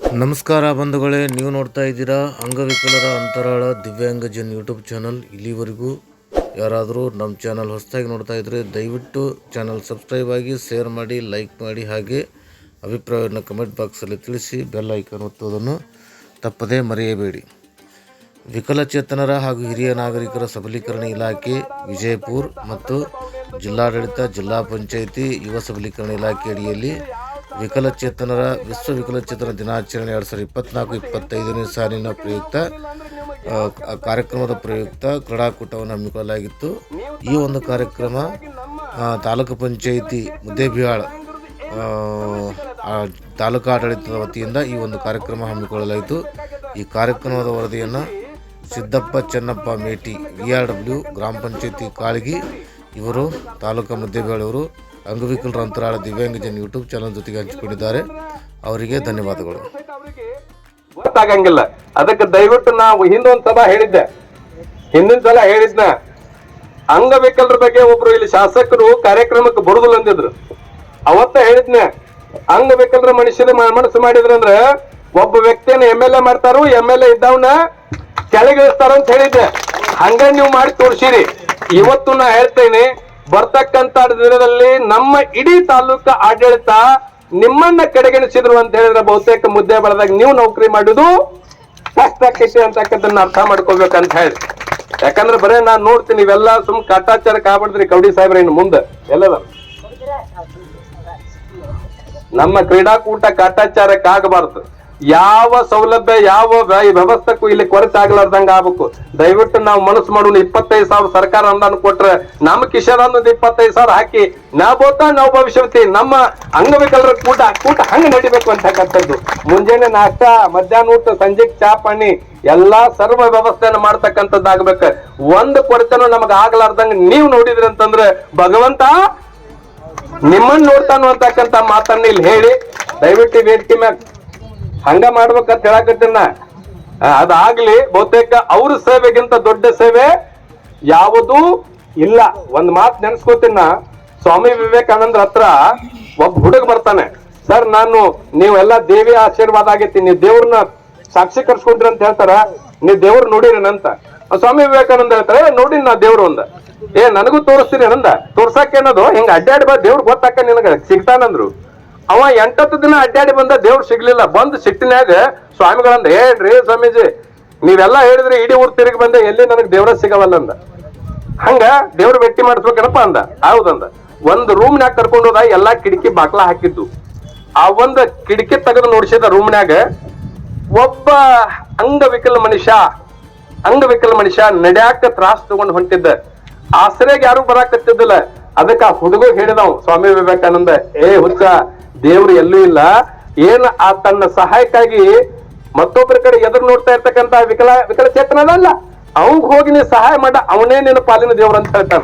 ನಮಸ್ಕಾರ ಬಂಧುಗಳೇ, ನೀವು ನೋಡ್ತಾ ಇದ್ದೀರಾ ಅಂಗವಿಕಲರ ಅಂತರಾಳ ದಿವ್ಯಾಂಗ ಜನ್ ಯೂಟ್ಯೂಬ್ ಚಾನಲ್. ಇಲ್ಲಿವರೆಗೂ ಯಾರಾದರೂ ನಮ್ಮ ಚಾನಲ್ ಹೊಸದಾಗಿ ನೋಡ್ತಾ ಇದ್ದರೆ ದಯವಿಟ್ಟು ಚಾನಲ್ ಸಬ್ಸ್ಕ್ರೈಬ್ ಆಗಿ, ಶೇರ್ ಮಾಡಿ, ಲೈಕ್ ಮಾಡಿ ಹಾಗೆ ಅಭಿಪ್ರಾಯವನ್ನು ಕಮೆಂಟ್ ಬಾಕ್ಸಲ್ಲಿ ತಿಳಿಸಿ, ಬೆಲ್ ಐಕಾನ್ ಒತ್ತುವುದನ್ನು ತಪ್ಪದೇ ಮರೆಯಬೇಡಿ. ವಿಕಲಚೇತನರ ಹಾಗೂ ಹಿರಿಯ ನಾಗರಿಕರ ಸಬಲೀಕರಣ ಇಲಾಖೆ, ವಿಜಯಪುರ್ ಮತ್ತು ಜಿಲ್ಲಾಡಳಿತ, ಜಿಲ್ಲಾ ಪಂಚಾಯಿತಿ ಯುವ ಸಬಲೀಕರಣ ಇಲಾಖೆ ಅಡಿಯಲ್ಲಿ ವಿಕಲಚೇತನರ ವಿಶ್ವ ವಿಕಲಚೇತನ ದಿನಾಚರಣೆ ಎರಡು ಸಾವಿರದ ಇಪ್ಪತ್ನಾಲ್ಕು, ಇಪ್ಪತ್ತೈದನೇ ಸಾಲಿನ ಪ್ರಯುಕ್ತ ಕಾರ್ಯಕ್ರಮದ ಪ್ರಯುಕ್ತ ಕ್ರೀಡಾಕೂಟವನ್ನು ಹಮ್ಮಿಕೊಳ್ಳಲಾಗಿತ್ತು. ಈ ಒಂದು ಕಾರ್ಯಕ್ರಮ ತಾಲೂಕು ಪಂಚಾಯಿತಿ ಮುದ್ದೇಬಿಹಾಳ ತಾಲೂಕು ಆಡಳಿತದ ವತಿಯಿಂದ ಈ ಒಂದು ಕಾರ್ಯಕ್ರಮ ಹಮ್ಮಿಕೊಳ್ಳಲಾಯಿತು. ಈ ಕಾರ್ಯಕ್ರಮದ ವರದಿಯನ್ನು Siddappa Chennappa Meti, V R W, ಗ್ರಾಮ ಪಂಚಾಯಿತಿ ಕಾಳಗಿ, ಇವರು, ತಾಲೂಕು ಮುದ್ದೇಬೇಳವರು ಅಂಗವಿಕಲರ ಅಂತರಾಳ ದಿವ್ಯಾಂಗಜನ್ ಯೂಟ್ಯೂಬ್ ಚಾನಲ್ ಜೊತೆಗೆ ಹಂಚಿಕೊಂಡಿದ್ದಾರೆ. ಅವರಿಗೆ ಧನ್ಯವಾದಗಳು. ಗೊತ್ತಾಗಂಗಿಲ್ಲ. ಅದಕ್ಕೆ ದಯವಿಟ್ಟು ನಾವು ಹಿಂದೊಂದು ಸಲ ಹೇಳಿದ್ದೆ. ಹಿಂದಿನ ಸಲ ಹೇಳಿದ್ನ. ಅಂಗವಿಕಲರ ಬಗ್ಗೆ ಒಬ್ರು ಇಲ್ಲಿ ಶಾಸಕರು ಕಾರ್ಯಕ್ರಮಕ್ಕೆ ಬರುದಿಲ್ಲ ಅಂದಿದ್ರು. ಅವತ್ತ ಹೇಳಿದ್ನೆ. ಅಂಗವಿಕಲರ ಮನುಷ್ಯನ ಮನಸ್ಸು ಮಾಡಿದ್ರಂದ್ರೆ ಒಬ್ಬ ವ್ಯಕ್ತಿಯನ್ನ ಎಂ ಎಲ್ ಎ ಮಾಡ್ತಾರು ಎಂ ಎಲ್ ಎ ಇದ್ದವನ್ನ ಕೆಳಗಿಳಿಸ್ತಾರ ಅಂತ ಹೇಳಿದ್ದೆ. ಹಂಗ ನೀವು ಮಾಡಿ ತೋರಿಸಿರಿ. ಇವತ್ತು ನಾ ಹೇಳ್ತೇನೆ ಬರ್ತಕ್ಕಂತ ದಿನದಲ್ಲಿ ನಮ್ಮ ಇಡೀ ತಾಲೂಕು ಆಡಳಿತ ನಿಮ್ಮನ್ನ ಕಡೆಗಣಿಸಿದ್ರು ಅಂತ ಹೇಳಿದ್ರೆ ಬಹುತೇಕ ಮುದ್ದೆ ಬಳದಾಗ ನೀವು ನೌಕರಿ ಮಾಡುದು ಕಷ್ಟ ಆಕೈತಿ ಅಂತಕ್ಕಂಥದ್ದನ್ನ ಅರ್ಥ ಮಾಡ್ಕೋಬೇಕಂತ ಹೇಳಿ. ಯಾಕಂದ್ರೆ ಬರೇ ನಾನ್ ನೋಡ್ತೀನಿ ಇವೆಲ್ಲ ಸುಮ್ ಕಾಟಾಚಾರಕ್ಕೆ ಆಗ್ಬಿಡ್ತೀರಿ ಕೌಡಿ ಸಾಹೇಬ್ರ ಇನ್ನು ಮುಂದೆ. ಎಲ್ಲದ ನಮ್ಮ ಕ್ರೀಡಾಕೂಟ ಕಾಟಾಚಾರಕ್ಕೆ ಆಗಬಾರ್ದು. ಯಾವ ಸೌಲಭ್ಯ, ಯಾವ ವ್ಯವಸ್ಥೆಗೂ ಇಲ್ಲಿ ಕೊರತೆ ಆಗ್ಲಾರ್ದಂಗ ಆಗ್ಬೇಕು. ದಯವಿಟ್ಟು ನಾವು ಮನಸ್ಸು ಮಾಡೋಣ, ಇಪ್ಪತ್ತೈದು ಸಾವಿರ ಸರ್ಕಾರ ಅನುದಾನ ಕೊಟ್ರೆ ನಮ್ಮ ಕಿಶನ್ ಅನ್ನೋದು ಇಪ್ಪತ್ತೈದು ಸಾವಿರ ಹಾಕಿ, ನಾ ಬೋತ, ನಾವು ಭವಿಷ್ಯತಿ ನಮ್ಮ ಅಂಗವಿಕಲರ ಕೂಟ ಕೂಟ ಹಂಗ ನಡಿಬೇಕು ಅಂತಕ್ಕಂಥದ್ದು. ಮುಂಜಾನೆ ನಾಷ್ಟ, ಮಧ್ಯಾಹ್ನ ಊಟ ಸಂಜೆ ಚಾ ಪಾನಿ ಎಲ್ಲಾ ಸರ್ವ ವ್ಯವಸ್ಥೆಯನ್ನು ಮಾಡ್ತಕ್ಕಂಥದ್ದಾಗ್ಬೇಕ ಒಂದು ಕೊರತೆನೂ ನಮಗ ಆಗ್ಲಾರ್ದಂಗ ನೀವು ನೋಡಿದ್ರಿ ಅಂತಂದ್ರೆ ಭಗವಂತ ನಿಮ್ಮನ್ನ ನೋಡ್ತಾನು ಅಂತಕ್ಕಂಥ ಮಾತನ್ನ ಇಲ್ಲಿ ಹೇಳಿ, ದಯವಿಟ್ಟು ವೇದಿಕೆ ಮ್ಯಾಗ ಹಂಗ ಮಾಡ್ಬೇಕಂತ ಹೇಳಕತ್ತೀನಿ ಅದಾಗ್ಲಿ ಬಹುತೇಕ ಅವ್ರ ಸೇವೆಗಿಂತ ದೊಡ್ಡ ಸೇವೆ ಯಾವುದು ಇಲ್ಲ. ಒಂದ್ ಮಾತು ನೆನ್ಸ್ಕೋತೀನಿ ಸ್ವಾಮಿ ವಿವೇಕಾನಂದ್ರ ಹತ್ರ ಒಬ್ಬ ಹುಡುಗ ಬರ್ತಾನೆ. ಸರ್ ನಾನು ನೀವೆಲ್ಲ ದೇವಿ ಆಶೀರ್ವಾದ ಆಗೈತಿ ನೀವು ದೇವ್ರನ್ನ ಸಾಕ್ಷೀಕರಿಸ್ಕೊಂಡ್ರಿ ಅಂತ ಹೇಳ್ತಾರ. ನೀವು ದೇವ್ರ ನೋಡಿರೇನಂತ ಸ್ವಾಮಿ ವಿವೇಕಾನಂದ ಹೇಳ್ತಾರೆ "ಏ, ನೋಡಿ ನಾ ದೇವ್ರು ಒಂದ ಏ ನನಗೂ ತೋರಿಸ್ತೀನಿ ನಂದ ತೋರ್ಸಾಕ ಏನದು? ಹಿಂಗ ಅಡ್ಡಾಡಿ ಬಾ ದೇವ್ರ ಗೊತ್ತಾಕ ನಿನಗ. ಸಿಗ್ತಾನಂದ್ರು. ಅವ ಎಂಟತ್ತು ದಿನ ಅಡ್ಡಾಡಿ ಬಂದ ದೇವ್ರು ಸಿಗ್ಲಿಲ್ಲ. ಬಂದ್ ಸಿಟ್ಟಿನಾಗ ಸ್ವಾಮಿಗಳಂದ ಹೇಳ್ರಿ ಸ್ವಾಮೀಜಿ, ನೀವೆಲ್ಲ ಹೇಳಿದ್ರಿ ಇಡೀ ಊರ್ ತಿರುಗಿ ಬಂದೆ, ಎಲ್ಲಿ ನನಗೆ ದೇವ್ರ ಸಿಗವಲ್ಲ ಅಂದ. ಹಂಗ ದೇವ್ರ ಭೇಟಿ ಮಾಡಿಸ್ಬೇಕೇನಪ್ಪ ಅಂದ. ಹೌದಂದ ಒಂದ್ ರೂಮ್ನ್ಯಾಗ ಕರ್ಕೊಂಡು ಹೋದ, ಎಲ್ಲಾ ಕಿಟಕಿ ಬಾಕ್ಲ ಹಾಕಿದ್ದು. ಆ ಒಂದ್ ಕಿಟಕಿ ತೆಗೆದು ನೋಡಿಸಿದ ರೂಮ್ನ್ಯಾಗ ಒಬ್ಬ ಅಂಗವಿಕಲ ಮನುಷ್ಯ ಅಂಗವಿಕಲ ಮನುಷ್ಯ ನಡ್ಯಾಕ ತ್ರಾಸ ತಗೊಂಡ್ ಹೊಂಟಿದ್ದ. ಆಸರೆಗೆ ಯಾರು ಬರಾಕತ್ತಿದ್ದಿಲ್ಲ. ಅದಕ್ಕ ಆ ಹುಡುಗ ಹೇಳಿದವ್, ಸ್ವಾಮಿ ವಿವೇಕಾನಂದ, ಏ ಹುಚ್ಚ ದೇವ್ರು ಎಲ್ಲೂ ಇಲ್ಲ. ಏನ್ ಆ ತನ್ನ ಸಹಾಯಕ್ಕಾಗಿ ಮತ್ತೊಬ್ಬರ ಕಡೆ ಎದುರು ನೋಡ್ತಾ ಇರ್ತಕ್ಕಂತ ವಿಕಲ ವಿಕಲಚೇತನದಲ್ಲ ಅವಂಗ್ ಹೋಗಿ ನೀ ಸಹಾಯ ಮಾಡ, ಅವನೇ ನಿನ್ನ ಪಾಲಿನ ದೇವ್ರು ಅಂತ ಹೇಳ್ತಾನ.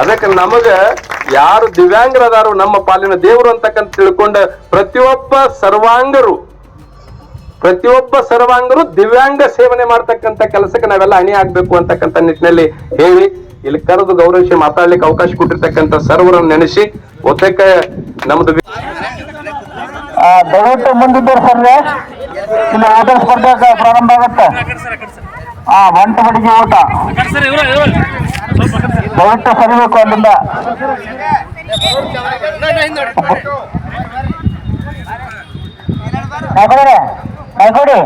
ಅದಕ್ಕೆ ನಮಗ ಯಾರು ದಿವ್ಯಾಂಗರದಾರು ನಮ್ಮ ಪಾಲಿನ ದೇವರು ಅಂತಕ್ಕಂತ ತಿಳ್ಕೊಂಡ ಪ್ರತಿಯೊಬ್ಬ ಸರ್ವಾಂಗರು ಪ್ರತಿಯೊಬ್ಬ ಸರ್ವಾಂಗರು ದಿವ್ಯಾಂಗ ಸೇವನೆ ಮಾಡ್ತಕ್ಕಂತ ಕೆಲಸಕ್ಕೆ ನಾವೆಲ್ಲ ಅಣಿ ಆಗ್ಬೇಕು ಅಂತಕ್ಕಂತ ನಿಟ್ಟಿನಲ್ಲಿ ಹೇಳಿ, ಇಲ್ಲಿ ಕರೆದು ಗೌರವಿಸಿ ಮಾತಾಡ್ಲಿಕ್ಕೆ ಅವಕಾಶ ಕೊಟ್ಟಿರ್ತಕ್ಕಂಥ ಸರ್ವರನ್ನು ನೆನೆಸಿ, ಒತ್ತಕ್ಕೆ ನಮ್ದು ದಯವಿಟ್ಟು ಮುಂದಿದ್ದರು ಸರ್ ಇಲ್ಲಿ ಊಟ ಸ್ಪರ್ಧೆ ಪ್ರಾರಂಭ ಆಗುತ್ತೆ. ಹಾ ಒಂಟು ಬಡಿಗೆ ಊಟ. ದಯವಿಟ್ಟು ಸರಿಬೇಕು ಅಲ್ಲಿಂದ. ನಾಯ್ಕೋಡಿ ನಾಯ್ಕೊಡಿ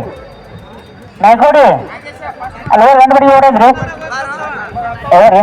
ನಾಯ್ಕೊಡಿ. ಅಲ್ಲ ಒಂದು ಬಡಿಗೆ ಓಡಂದ್ರಿ ಯಾವ್ರಿ